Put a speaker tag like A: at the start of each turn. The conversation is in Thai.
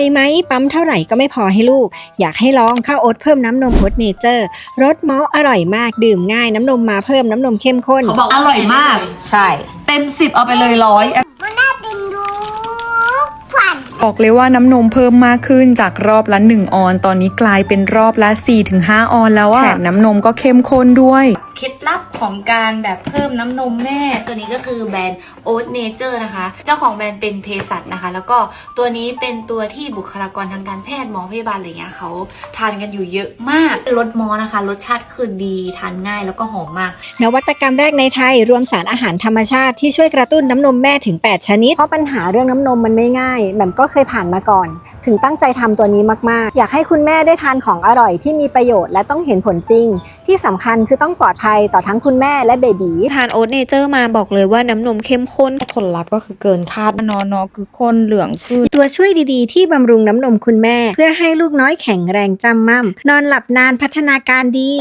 A: ยไหมปั๊มเท่าไหร่ก็ไม่พอให้ลูก อยากให้ลองข้าวโอ๊ตเพิ่มน้ำนมโอ๊ตเนเจอร์รสมอลอร่อยมากดื่มง่ายน้ำนมมาเพิ่มน้ำนมเข้มข้น
B: เขาบอก
C: อร่อยมาก
D: ใช่
C: เต็มสิบเอาไปเลยร้อย
E: บอกเลยว่าน้ำนมเพิ่มมากขึ้นจากรอบละ1ออน ตอนนี้กลายเป็นรอบละ 4-5 ออนแล้วอะแถมน้ำนมก็เข้มข้นด้วย
B: เคล็ดลับของการแบบเพิ่มน้ำนมแม่ ตัวนี้ก็คือแบรนด์ Oat Nature นะคะ เจ้าของแบรนด์เป็นเภสัชนะคะ แล้วก็ตัวนี้เป็นตัวที่บุคลากรทางการแพทย์หมอพยาบาลอะไรเงี้ยเขาทานกันอยู่เยอะมากรสมอนะคะ รสชาติคือดีทานง่ายแล้วก็หอมมาก
A: นวัตกรรมแรกในไทย รวมสารอาหารธรรมชาติที่ช่วยกระตุ้นน้ำนมแม่ถึง 8 ชนิด เพราะปัญหาเรื่องน้ำนมมันไม่ง่ายแหม่มก็เคยผ่านมาก่อน ถึงตั้งใจทำตัวนี้มากๆ อยากให้คุณแม่ได้ทานของอร่อยที่มีประโยชน์และต้องเห็นผลจริง ที่สำคัญคือต้องปลอดภัยต่อทั้งคุณแม่และเบบี
F: ทานโอ๊ตเนเจอร์มาบอกเลยว่าน้ำนมเข้มข้น
D: ผลลัพธ์ก็คือเกินคาด
E: นอนอคือคนเหลืองขึ้น
A: ตัวช่วยดีๆ ที่บำรุงน้ำนมคุณแม่ เพื่อให้ลูกน้อยแข็งแรงจำมั่มนอนหลับนานพัฒนาการดี